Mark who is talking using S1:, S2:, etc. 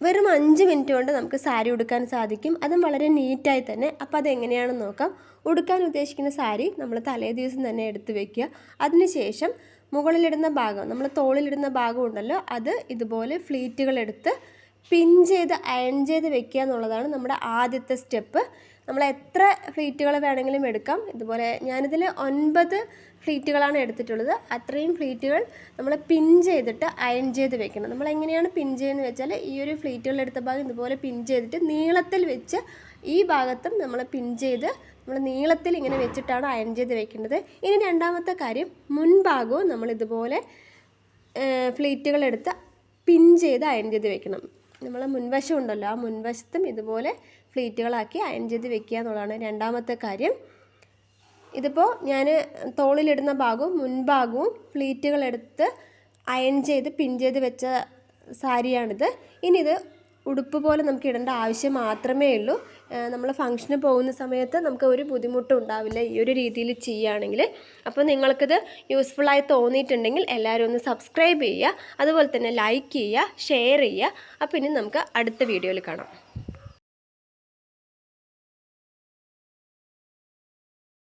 S1: വെറും അഞ്ച് മിനിറ്റ് കൊണ്ട് നമുക്ക് സാരി ഉടുക്കാൻ സാധിക്കും. അതും വളരെ നീറ്റായി തന്നെ. അപ്പോൾ അതെങ്ങനെയാണെന്ന് നോക്കാം. ഉടുക്കാൻ ഉദ്ദേശിക്കുന്ന സാരി നമ്മൾ തലേ ദിവസം തന്നെ എടുത്ത് വെക്കുക. അതിനുശേഷം മുകളിലിടുന്ന ഭാഗം നമ്മൾ തോളിലിടുന്ന ഭാഗം ഉണ്ടല്ലോ അത് ഇതുപോലെ ഫ്ലീറ്റുകൾ എടുത്ത് പിൻ ചെയ്ത് അയൺ ചെയ്ത് വെക്കുക എന്നുള്ളതാണ് നമ്മുടെ ആദ്യത്തെ സ്റ്റെപ്പ്. നമ്മൾ എത്ര ഫ്ലീറ്റുകൾ വേണമെങ്കിലും എടുക്കാം. ഇതുപോലെ ഞാനിതിൽ ഒൻപത് ഫ്ലീറ്റുകളാണ് എടുത്തിട്ടുള്ളത്. അത്രയും ഫ്ലീറ്റുകൾ നമ്മൾ പിൻ ചെയ്തിട്ട് അയൺ ചെയ്ത് വെക്കണം. നമ്മൾ എങ്ങനെയാണ് പിൻ ചെയ്യുന്നത് വെച്ചാൽ ഈ ഒരു ഫ്ലീറ്റുകൾ എടുത്ത ഭാഗം ഇതുപോലെ പിൻ ചെയ്തിട്ട് നീളത്തിൽ വെച്ച് ഈ ഭാഗത്തും നമ്മൾ പിൻ ചെയ്ത് നമ്മൾ നീളത്തിൽ ഇങ്ങനെ വെച്ചിട്ടാണ് അയൺ ചെയ്ത് വെക്കേണ്ടത്. ഇനി രണ്ടാമത്തെ കാര്യം മുൻഭാഗവും നമ്മൾ ഇതുപോലെ ഫ്ലീറ്റുകൾ എടുത്ത് പിൻ ചെയ്ത് അയൺ ചെയ്ത് വെക്കണം. നമ്മൾ മുൻവശം ഉണ്ടല്ലോ. ആ മുൻവശത്തും ഇതുപോലെ ഫ്ലീറ്റുകളാക്കി അയൺ ചെയ്ത് വെക്കുക എന്നുള്ളതാണ് രണ്ടാമത്തെ കാര്യം. ഇതിപ്പോൾ ഞാൻ തോളിലിടുന്ന ഭാഗവും മുൻഭാഗവും ഫ്ലീറ്റുകളെടുത്ത് അയൺ ചെയ്ത് പിൻ ചെയ്ത് വെച്ച സാരിയാണിത്. ഇനി ഇത് ഉടുപ്പ് പോലെ നമുക്ക് ഇടേണ്ട ആവശ്യം മാത്രമേ ഉള്ളൂ. നമ്മൾ ഫംഗ്ഷന് പോകുന്ന സമയത്ത് നമുക്ക് ഒരു ബുദ്ധിമുട്ടും ഉണ്ടാവില്ല ഈ ഒരു രീതിയിൽ ചെയ്യുകയാണെങ്കിൽ അപ്പോൾ നിങ്ങൾക്കിത് യൂസ്ഫുള്ളായി തോന്നിയിട്ടുണ്ടെങ്കിൽ എല്ലാവരും ഒന്ന് സബ്സ്ക്രൈബ് ചെയ്യുക. അതുപോലെ തന്നെ ലൈക്ക് ചെയ്യുക ഷെയർ ചെയ്യുക. അപ്പോൾ ഇനി നമുക്ക് അടുത്ത വീഡിയോയിൽ കാണാം.